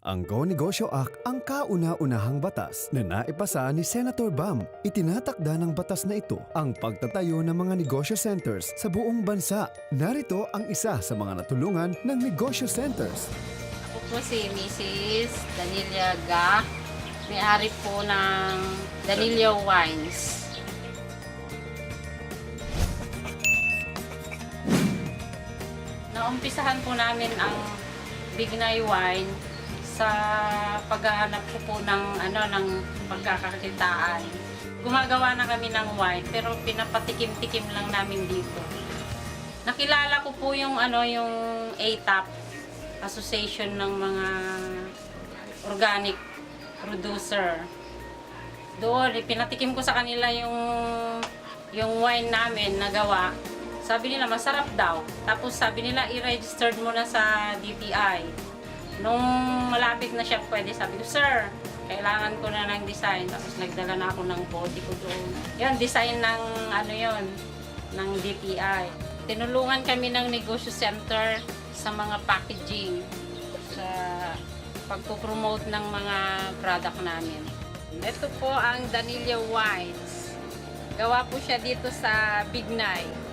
Ang Go Negosyo Act ang kauna-unahang batas na naipasa ni Senator Bam. Itinatakda ng batas na ito ang pagtatayo ng mga negosyo centers sa buong bansa. Narito ang isa sa mga natulungan ng negosyo centers. Ako po si Mrs. Danilia Ga, may-ari po ng Danilia Wines. Naumpisahan po namin ang Bignay Wine sa paghahanap ko po ng ano ng pagkakakitaan. Gumagawa na kami ng wine pero pinapatikim-tikim lang namin dito. Nakilala ko po yung ano yung ATAP Association ng mga organic producer. Doon, pinatikim ko sa kanila yung yung wine namin na gawa. Sabi nila masarap daw. Tapos sabi nila i-registered mo na sa DTI. Nung malapit na siya pwede, sabi ko, Sir, kailangan ko na ng design. Tapos nagdala na ako ng body ko doon. Yan, design ng ano yon ng DTI. Tinulungan kami ng negosyo center sa mga packaging sa pagpo-promote ng mga product namin. Ito po ang Danilla Wines. Gawa po siya dito sa Bignay.